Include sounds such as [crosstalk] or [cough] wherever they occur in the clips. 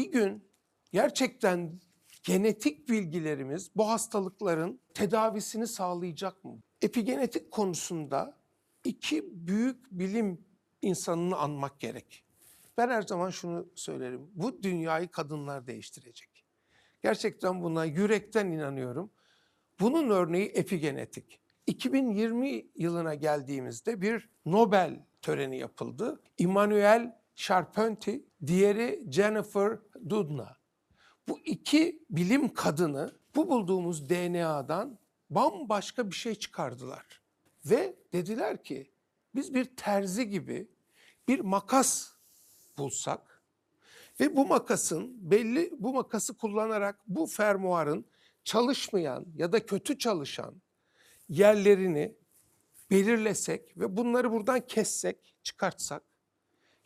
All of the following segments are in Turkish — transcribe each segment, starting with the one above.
bir gün gerçekten genetik bilgilerimiz bu hastalıkların tedavisini sağlayacak mı? Epigenetik konusunda iki büyük bilim insanını anmak gerek. Ben her zaman şunu söylerim. Bu dünyayı kadınlar değiştirecek. Gerçekten buna yürekten inanıyorum. Bunun örneği epigenetik. 2020 yılına geldiğimizde bir Nobel töreni yapıldı. Immanuel Charpentier, diğeri Jennifer Doudna. Bu iki bilim kadını bu bulduğumuz DNA'dan bambaşka bir şey çıkardılar. Ve dediler ki biz bir terzi gibi bir makas bulsak ve bu makasın belli bu makası kullanarak bu fermuarın çalışmayan ya da kötü çalışan yerlerini belirlesek ve bunları buradan kessek, çıkartsak,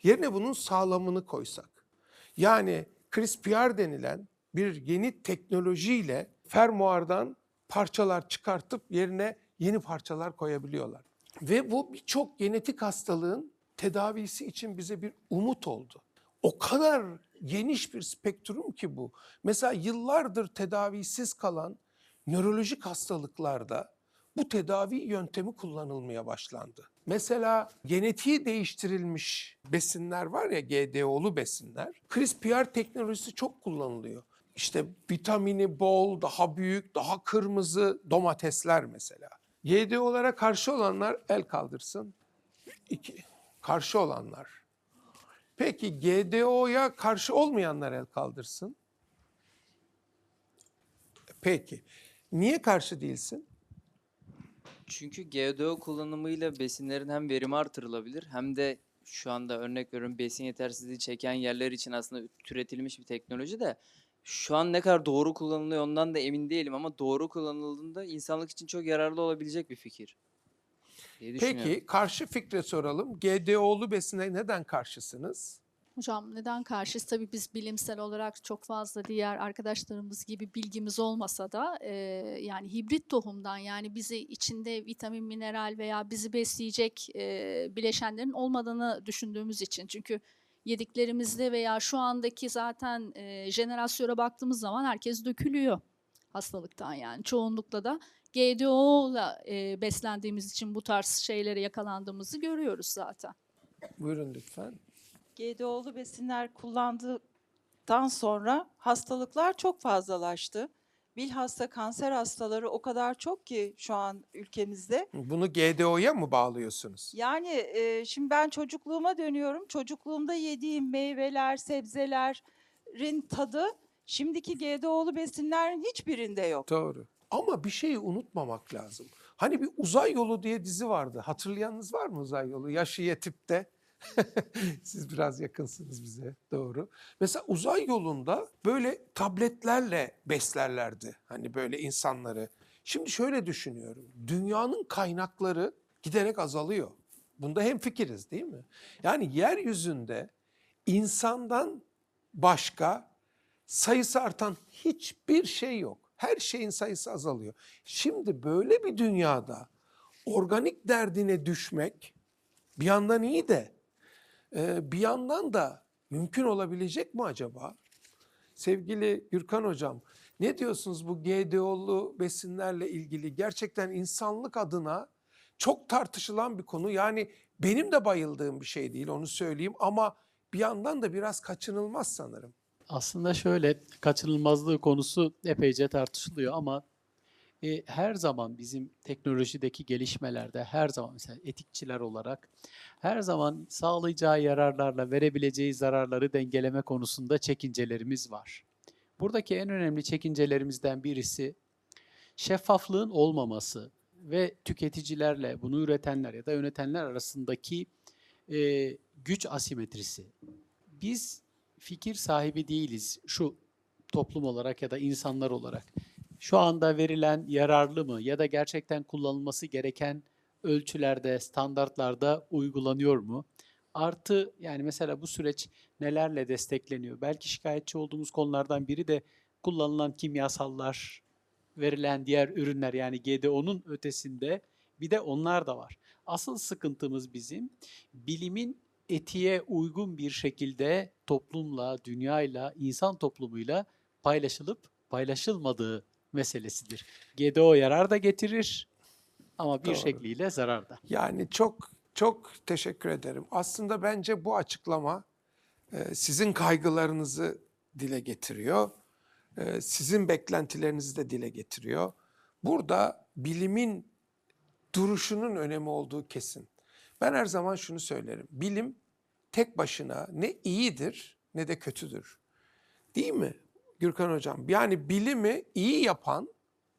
yerine bunun sağlamını koysak. Yani CRISPR denilen bir yeni teknolojiyle fermuardan parçalar çıkartıp yerine yeni parçalar koyabiliyorlar. Ve bu birçok genetik hastalığın tedavisi için bize bir umut oldu. O kadar geniş bir spektrum ki bu. Mesela yıllardır tedavisiz kalan nörolojik hastalıklarda bu tedavi yöntemi kullanılmaya başlandı. Mesela genetiği değiştirilmiş besinler var ya GDO'lu besinler. CRISPR teknolojisi çok kullanılıyor. İşte vitamini bol, daha büyük, daha kırmızı domatesler mesela. GDO'lara karşı olanlar el kaldırsın. İki, karşı olanlar. Peki GDO'ya karşı olmayanlar el kaldırsın. Peki. Niye karşı değilsin? Çünkü GDO kullanımıyla besinlerin hem verimi artırılabilir hem de şu anda örnek veriyorum besin yetersizliği çeken yerler için aslında türetilmiş bir teknoloji de şu an ne kadar doğru kullanılıyor ondan da emin değilim ama doğru kullanıldığında insanlık için çok yararlı olabilecek bir fikir. Peki karşı fikre soralım. GDO'lu besine neden karşısınız? Hocam neden karşıyız? Tabii biz bilimsel olarak çok fazla diğer arkadaşlarımız gibi bilgimiz olmasa da e, yani hibrit tohumdan yani bizi içinde vitamin, mineral veya bizi besleyecek e, bileşenlerin olmadığını düşündüğümüz için. Çünkü yediklerimizde veya şu andaki zaten e, jenerasyona baktığımız zaman herkes dökülüyor hastalıktan yani. Çoğunlukla da GDO'la e, beslendiğimiz için bu tarz şeylere yakalandığımızı görüyoruz zaten. Buyurun lütfen. GDO'lu besinler kullandıktan sonra hastalıklar çok fazlalaştı. Bilhassa kanser hastaları o kadar çok ki şu an ülkemizde. Bunu GDO'ya mı bağlıyorsunuz? Yani e, şimdi ben çocukluğuma dönüyorum. Çocukluğumda yediğim meyveler, sebzelerin tadı şimdiki GDO'lu besinlerin hiçbirinde yok. Doğru. Ama bir şeyi unutmamak lazım. Hani bir uzay yolu diye dizi vardı. Hatırlayanınız var mı uzay yolu? Yaşı yetipte. [laughs] Siz biraz yakınsınız bize. Doğru. Mesela uzay yolunda böyle tabletlerle beslerlerdi. Hani böyle insanları. Şimdi şöyle düşünüyorum. Dünyanın kaynakları giderek azalıyor. Bunda hem fikiriz değil mi? Yani yeryüzünde insandan başka sayısı artan hiçbir şey yok. Her şeyin sayısı azalıyor. Şimdi böyle bir dünyada organik derdine düşmek bir yandan iyi de e, bir yandan da mümkün olabilecek mi acaba? Sevgili Gürkan Hocam, ne diyorsunuz bu GDO'lu besinlerle ilgili? Gerçekten insanlık adına çok tartışılan bir konu. Yani benim de bayıldığım bir şey değil onu söyleyeyim ama bir yandan da biraz kaçınılmaz sanırım. Aslında şöyle kaçınılmazlığı konusu epeyce tartışılıyor ama e, her zaman bizim teknolojideki gelişmelerde her zaman mesela etikçiler olarak her zaman sağlayacağı yararlarla verebileceği zararları dengeleme konusunda çekincelerimiz var. Buradaki en önemli çekincelerimizden birisi şeffaflığın olmaması ve tüketicilerle bunu üretenler ya da yönetenler arasındaki e, güç asimetrisi. Biz fikir sahibi değiliz şu toplum olarak ya da insanlar olarak. Şu anda verilen yararlı mı ya da gerçekten kullanılması gereken ölçülerde, standartlarda uygulanıyor mu? Artı yani mesela bu süreç nelerle destekleniyor? Belki şikayetçi olduğumuz konulardan biri de kullanılan kimyasallar, verilen diğer ürünler yani GDO'nun ötesinde bir de onlar da var. Asıl sıkıntımız bizim bilimin etiğe uygun bir şekilde toplumla, dünyayla, insan toplumuyla paylaşılıp paylaşılmadığı meselesidir. GDO yarar da getirir ama bir Doğru. şekliyle zarar da. Yani çok çok teşekkür ederim. Aslında bence bu açıklama e, sizin kaygılarınızı dile getiriyor. E, Sizin beklentilerinizi de dile getiriyor. Burada bilimin duruşunun önemi olduğu kesin. Ben her zaman şunu söylerim. Bilim tek başına ne iyidir ne de kötüdür. Değil mi Gürkan Hocam? Yani bilimi iyi yapan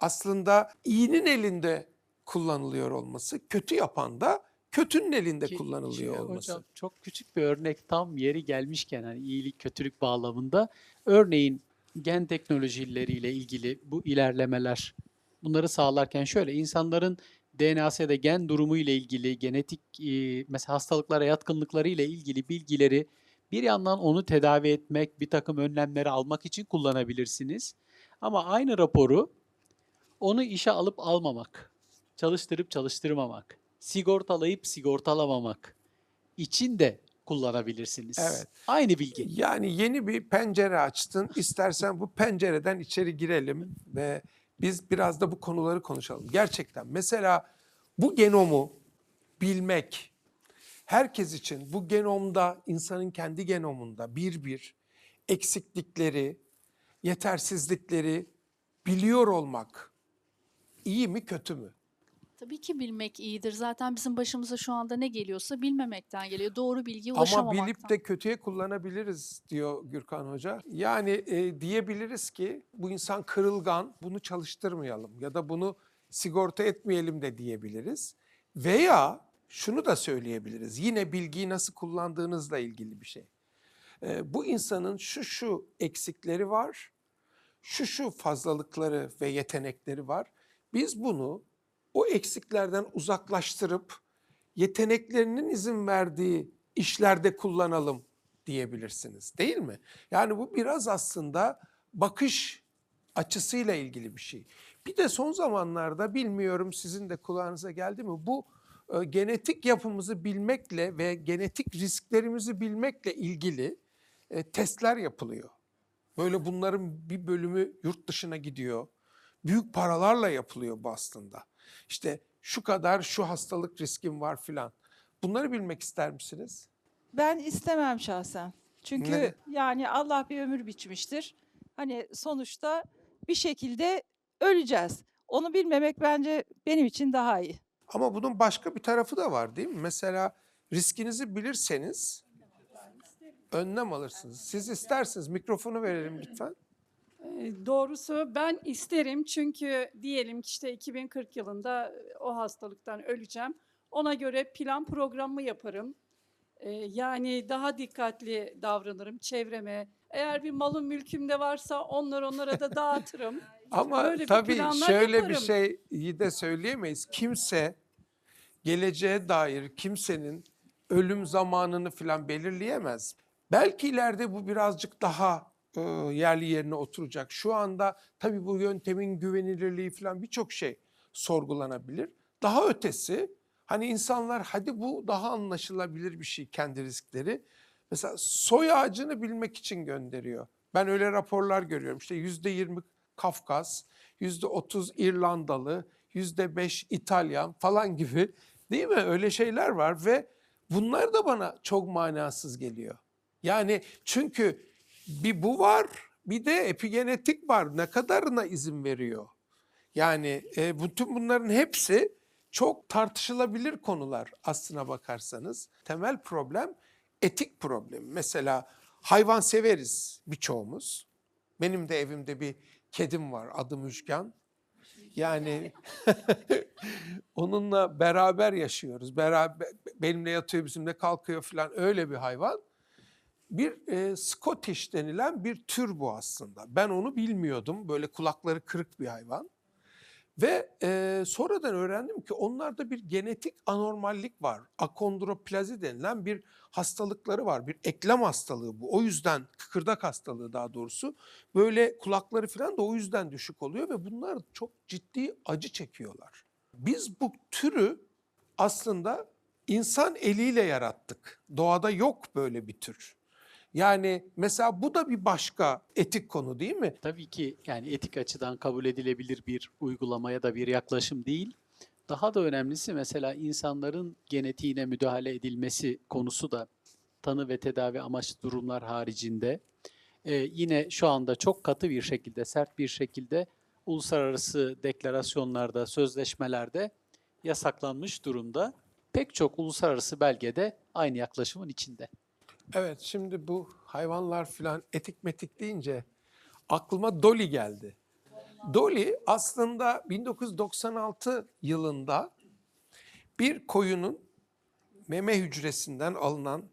aslında iyinin elinde kullanılıyor olması, kötü yapan da kötünün elinde Ki- kullanılıyor şimdi olması. Hocam çok küçük bir örnek tam yeri gelmişken hani iyilik kötülük bağlamında örneğin gen teknolojileriyle ilgili bu ilerlemeler bunları sağlarken şöyle insanların DNA'sı ya da gen durumu ile ilgili genetik e, mesela hastalıklara yatkınlıkları ile ilgili bilgileri bir yandan onu tedavi etmek, bir takım önlemleri almak için kullanabilirsiniz. Ama aynı raporu onu işe alıp almamak, çalıştırıp çalıştırmamak, sigortalayıp sigortalamamak için de kullanabilirsiniz. Evet. Aynı bilgi. Yani yeni bir pencere açtın. İstersen bu pencereden içeri girelim ve biz biraz da bu konuları konuşalım. Gerçekten mesela bu genomu bilmek herkes için bu genomda insanın kendi genomunda bir bir eksiklikleri, yetersizlikleri biliyor olmak iyi mi kötü mü? Tabii ki bilmek iyidir. Zaten bizim başımıza şu anda ne geliyorsa bilmemekten geliyor. Doğru bilgiye Ama ulaşamamaktan. bilip de kötüye kullanabiliriz diyor Gürkan Hoca. Yani e, diyebiliriz ki bu insan kırılgan, bunu çalıştırmayalım ya da bunu sigorta etmeyelim de diyebiliriz. Veya şunu da söyleyebiliriz. Yine bilgiyi nasıl kullandığınızla ilgili bir şey. E, bu insanın şu şu eksikleri var, şu şu fazlalıkları ve yetenekleri var. Biz bunu o eksiklerden uzaklaştırıp yeteneklerinin izin verdiği işlerde kullanalım diyebilirsiniz değil mi? Yani bu biraz aslında bakış açısıyla ilgili bir şey. Bir de son zamanlarda bilmiyorum sizin de kulağınıza geldi mi bu genetik yapımızı bilmekle ve genetik risklerimizi bilmekle ilgili e, testler yapılıyor. Böyle bunların bir bölümü yurt dışına gidiyor. Büyük paralarla yapılıyor bu aslında. İşte şu kadar şu hastalık riskim var filan. Bunları bilmek ister misiniz? Ben istemem şahsen. Çünkü Neden? yani Allah bir ömür biçmiştir. Hani sonuçta bir şekilde öleceğiz. Onu bilmemek bence benim için daha iyi. Ama bunun başka bir tarafı da var değil mi? Mesela riskinizi bilirseniz önlem alırsınız. Siz istersiniz mikrofonu verelim lütfen. E, Doğrusu ben isterim çünkü diyelim ki işte 2040 yılında e, o hastalıktan öleceğim. Ona göre plan programı yaparım. E, Yani daha dikkatli davranırım çevreme. Eğer bir malım mülküm de varsa onlar onlara da [laughs] dağıtırım. Ama Böyle bir tabii şöyle bir yaparım. şeyi de söyleyemeyiz. Kimse geleceğe dair kimsenin ölüm zamanını falan belirleyemez. Belki ileride bu birazcık daha e, yerli yerine oturacak. Şu anda tabii bu yöntemin güvenilirliği falan birçok şey sorgulanabilir. Daha ötesi hani insanlar hadi bu daha anlaşılabilir bir şey kendi riskleri. Mesela soy ağacını bilmek için gönderiyor. Ben öyle raporlar görüyorum. İşte yüzde yirmi Kafkas, yüzde otuz İrlandalı, yüzde beş İtalyan falan gibi değil mi? Öyle şeyler var ve bunlar da bana çok manasız geliyor. Yani çünkü bir bu var bir de epigenetik var. Ne kadarına izin veriyor? Yani e, bütün bunların hepsi çok tartışılabilir konular aslına bakarsanız. Temel problem etik problem. Mesela hayvan severiz birçoğumuz. Benim de evimde bir kedim var adı Müjgan. Yani [laughs] onunla beraber yaşıyoruz. Beraber benimle yatıyor bizimle kalkıyor falan öyle bir hayvan. Bir e, Scottish denilen bir tür bu aslında. Ben onu bilmiyordum. Böyle kulakları kırık bir hayvan. Ve e, sonradan öğrendim ki onlarda bir genetik anormallik var. Akondroplazi denilen bir hastalıkları var. Bir eklem hastalığı bu. O yüzden kıkırdak hastalığı daha doğrusu. Böyle kulakları falan da o yüzden düşük oluyor ve bunlar çok ciddi acı çekiyorlar. Biz bu türü aslında insan eliyle yarattık. Doğada yok böyle bir tür. Yani mesela bu da bir başka etik konu değil mi? Tabii ki yani etik açıdan kabul edilebilir bir uygulamaya da bir yaklaşım değil. Daha da önemlisi mesela insanların genetiğine müdahale edilmesi konusu da tanı ve tedavi amaçlı durumlar haricinde e, yine şu anda çok katı bir şekilde, sert bir şekilde uluslararası deklarasyonlarda, sözleşmelerde yasaklanmış durumda. Pek çok uluslararası belgede aynı yaklaşımın içinde. Evet şimdi bu hayvanlar filan etik metik deyince aklıma Dolly geldi. Dolly aslında 1996 yılında bir koyunun meme hücresinden alınan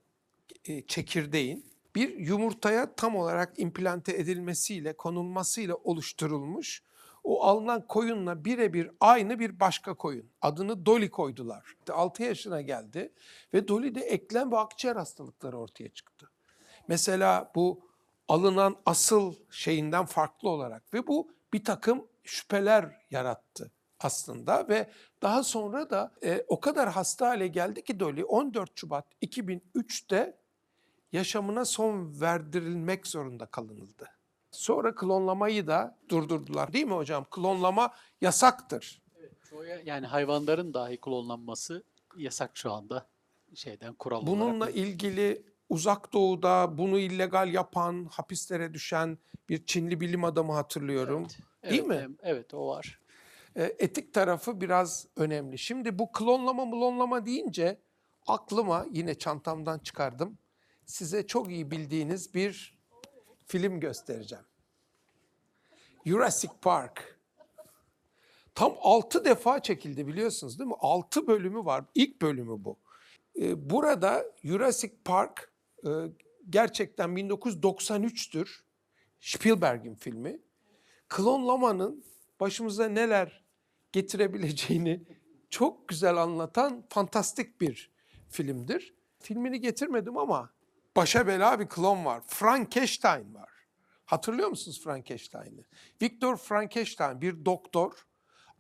e, çekirdeğin bir yumurtaya tam olarak implante edilmesiyle, konulmasıyla oluşturulmuş o alınan koyunla birebir aynı bir başka koyun. Adını Dolly koydular. 6 yaşına geldi ve Dolly'de eklem ve akciğer hastalıkları ortaya çıktı. Mesela bu alınan asıl şeyinden farklı olarak ve bu bir takım şüpheler yarattı aslında ve daha sonra da e, o kadar hasta hale geldi ki Dolly 14 Şubat 2003'te yaşamına son verdirilmek zorunda kalınıldı. Sonra klonlamayı da durdurdular değil mi hocam? Klonlama yasaktır. Çoğu- Yani hayvanların dahi klonlanması yasak şu anda şeyden kural Bununla olarak. ilgili uzak doğuda bunu illegal yapan, hapislere düşen bir Çinli bilim adamı hatırlıyorum. Evet, Değil evet, mi? Evet o var. E, etik tarafı biraz önemli. Şimdi bu klonlama mulonlama deyince aklıma yine çantamdan çıkardım. Size çok iyi bildiğiniz bir film göstereceğim. Jurassic Park. Tam 6 defa çekildi biliyorsunuz değil mi? 6 bölümü var. İlk bölümü bu. E, burada Jurassic Park e, gerçekten 1993'tür. Spielberg'in filmi. Klonlamanın başımıza neler getirebileceğini çok güzel anlatan fantastik bir filmdir. Filmini getirmedim ama başa bela bir klon var. Frankenstein var. Hatırlıyor musunuz Frankenstein'i? Viktor Frankenstein bir doktor.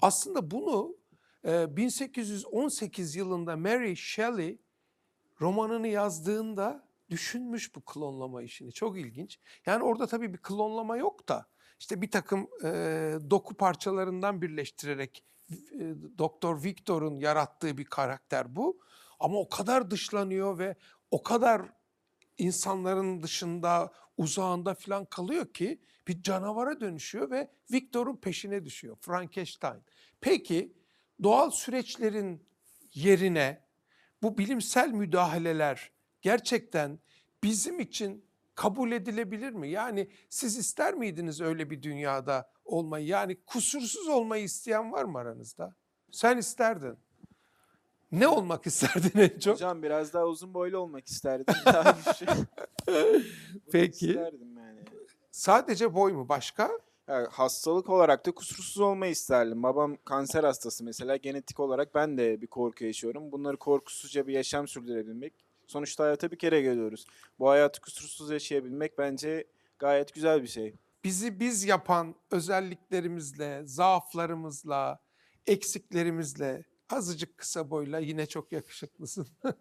Aslında bunu e, 1818 yılında Mary Shelley romanını yazdığında düşünmüş bu klonlama işini. Çok ilginç. Yani orada tabii bir klonlama yok da işte bir takım e, doku parçalarından birleştirerek e, Doktor Victor'un yarattığı bir karakter bu. Ama o kadar dışlanıyor ve o kadar insanların dışında, uzağında falan kalıyor ki bir canavara dönüşüyor ve Victor'un peşine düşüyor. Frankenstein. Peki doğal süreçlerin yerine bu bilimsel müdahaleler gerçekten bizim için kabul edilebilir mi? Yani siz ister miydiniz öyle bir dünyada olmayı? Yani kusursuz olmayı isteyen var mı aranızda? Sen isterdin. Ne olmak isterdin en çok? Hocam biraz daha uzun boylu olmak isterdim. Daha. [laughs] Peki. İsterdim yani. Sadece boy mu başka? Ya, hastalık olarak da kusursuz olmayı isterdim. Babam kanser hastası mesela. Genetik olarak ben de bir korku yaşıyorum. Bunları korkusuzca bir yaşam sürdürebilmek. Sonuçta hayata bir kere geliyoruz. Bu hayatı kusursuz yaşayabilmek bence gayet güzel bir şey. Bizi biz yapan özelliklerimizle, zaaflarımızla, eksiklerimizle, azıcık kısa boyla yine çok yakışıklısın. [laughs]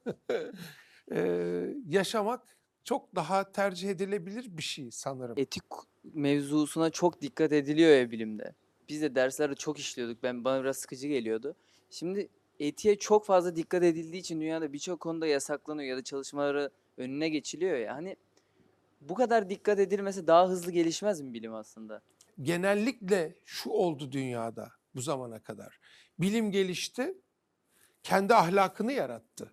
Ee, yaşamak çok daha tercih edilebilir bir şey sanırım. Etik mevzusuna çok dikkat ediliyor ya bilimde. Biz de derslerde çok işliyorduk. Ben bana biraz sıkıcı geliyordu. Şimdi etiğe çok fazla dikkat edildiği için dünyada birçok konuda yasaklanıyor ya da çalışmaları önüne geçiliyor ya. Hani bu kadar dikkat edilmesi daha hızlı gelişmez mi bilim aslında? genellikle şu oldu dünyada bu zamana kadar. Bilim gelişti, kendi ahlakını yarattı.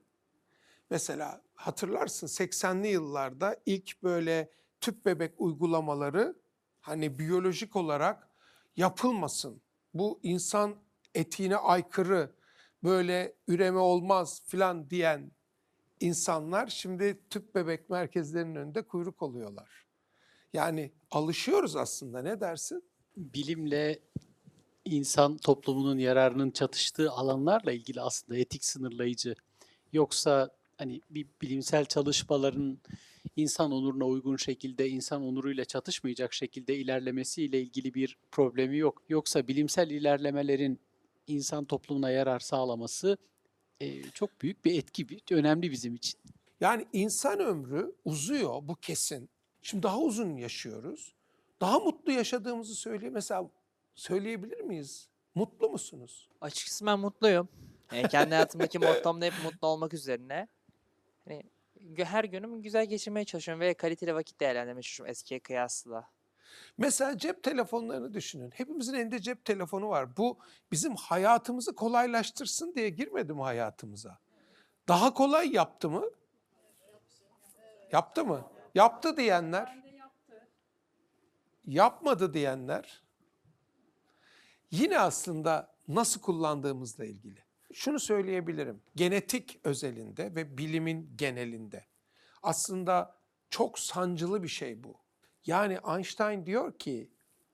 Mesela hatırlarsın 80'li yıllarda ilk böyle tüp bebek uygulamaları hani biyolojik olarak yapılmasın. Bu insan etiğine aykırı, böyle üreme olmaz filan diyen insanlar şimdi tüp bebek merkezlerinin önünde kuyruk oluyorlar. Yani alışıyoruz aslında ne dersin? bilimle insan toplumunun yararının çatıştığı alanlarla ilgili aslında etik sınırlayıcı. Yoksa hani bir bilimsel çalışmaların insan onuruna uygun şekilde, insan onuruyla çatışmayacak şekilde ilerlemesiyle ilgili bir problemi yok. Yoksa bilimsel ilerlemelerin insan toplumuna yarar sağlaması e, çok büyük bir etki, bir, önemli bizim için. Yani insan ömrü uzuyor bu kesin. Şimdi daha uzun yaşıyoruz. Daha mutlu yaşadığımızı söyleyeyim. Mesela söyleyebilir miyiz? Mutlu musunuz? Açıkçası ben mutluyum. Yani kendi hayatımdaki mottom da hep mutlu olmak üzerine. Hani gö- her günümü güzel geçirmeye çalışıyorum ve kaliteli vakit değerlendirmeye çalışıyorum eskiye kıyasla. Mesela cep telefonlarını düşünün. Hepimizin elinde cep telefonu var. Bu bizim hayatımızı kolaylaştırsın diye girmedi mi hayatımıza? Daha kolay yaptı mı? Yaptı mı? Yaptı diyenler. Yapmadı diyenler. Yine aslında nasıl kullandığımızla ilgili. Şunu söyleyebilirim. Genetik özelinde ve bilimin genelinde. Aslında çok sancılı bir şey bu. Yani Einstein diyor ki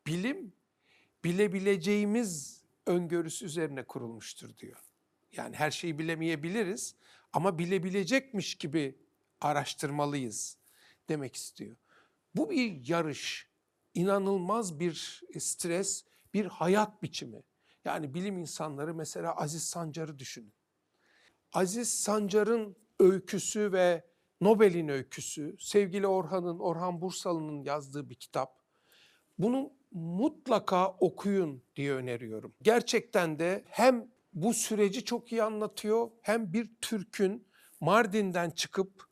bilim bilebileceğimiz öngörüsü üzerine kurulmuştur diyor. Yani her şeyi bilemeyebiliriz ama bilebilecekmiş gibi araştırmalıyız demek istiyor. Bu bir yarış, inanılmaz bir stres, bir hayat biçimi. Yani bilim insanları mesela Aziz Sancar'ı düşünün. Aziz Sancar'ın öyküsü ve Nobel'in öyküsü, sevgili Orhan'ın, Orhan Bursalı'nın yazdığı bir kitap. Bunu mutlaka okuyun diye öneriyorum. Gerçekten de hem bu süreci çok iyi anlatıyor hem bir Türk'ün Mardin'den çıkıp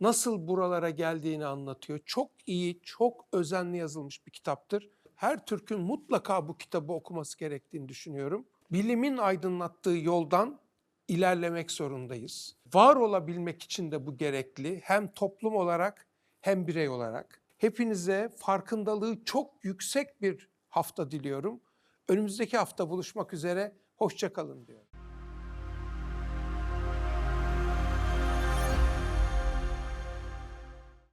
nasıl buralara geldiğini anlatıyor. Çok iyi, çok özenli yazılmış bir kitaptır. Her Türk'ün mutlaka bu kitabı okuması gerektiğini düşünüyorum. Bilimin aydınlattığı yoldan ilerlemek zorundayız. Var olabilmek için de bu gerekli. Hem toplum olarak hem birey olarak. Hepinize farkındalığı çok yüksek bir hafta diliyorum. Önümüzdeki hafta buluşmak üzere. Hoşçakalın diyorum.